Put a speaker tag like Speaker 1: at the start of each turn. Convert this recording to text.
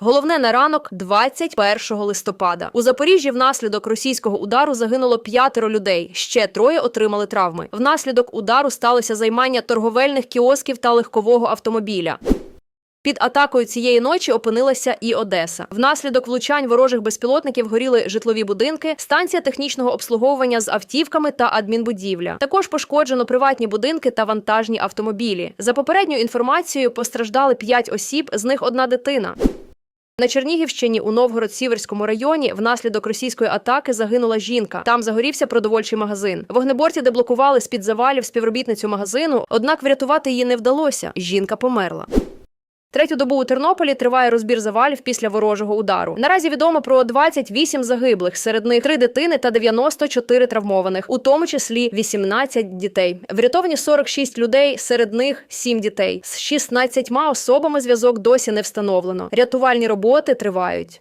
Speaker 1: Головне на ранок 21 листопада. У Запоріжжі внаслідок російського удару загинуло п'ятеро людей. Ще троє отримали травми. Внаслідок удару сталося займання торговельних кіосків та легкового автомобіля. Під атакою цієї ночі опинилася і Одеса. Внаслідок влучань ворожих безпілотників горіли житлові будинки, станція технічного обслуговування з автівками та адмінбудівля. Також пошкоджено приватні будинки та вантажні автомобілі. За попередньою інформацією, постраждали п'ять осіб, з них одна дитина. На Чернігівщині у Новгород-Сіверському районі внаслідок російської атаки загинула жінка. Там загорівся продовольчий магазин. Вогнеборці деблокували з-під завалів співробітницю магазину, однак врятувати її не вдалося. Жінка померла. Третю добу у Тернополі триває розбір завалів після ворожого удару. Наразі відомо про 28 загиблих, серед них 3 дитини та 94 травмованих, у тому числі 18 дітей. Врятовані 46 людей, серед них 7 дітей. З 16 особами зв'язок досі не встановлено. Рятувальні роботи тривають.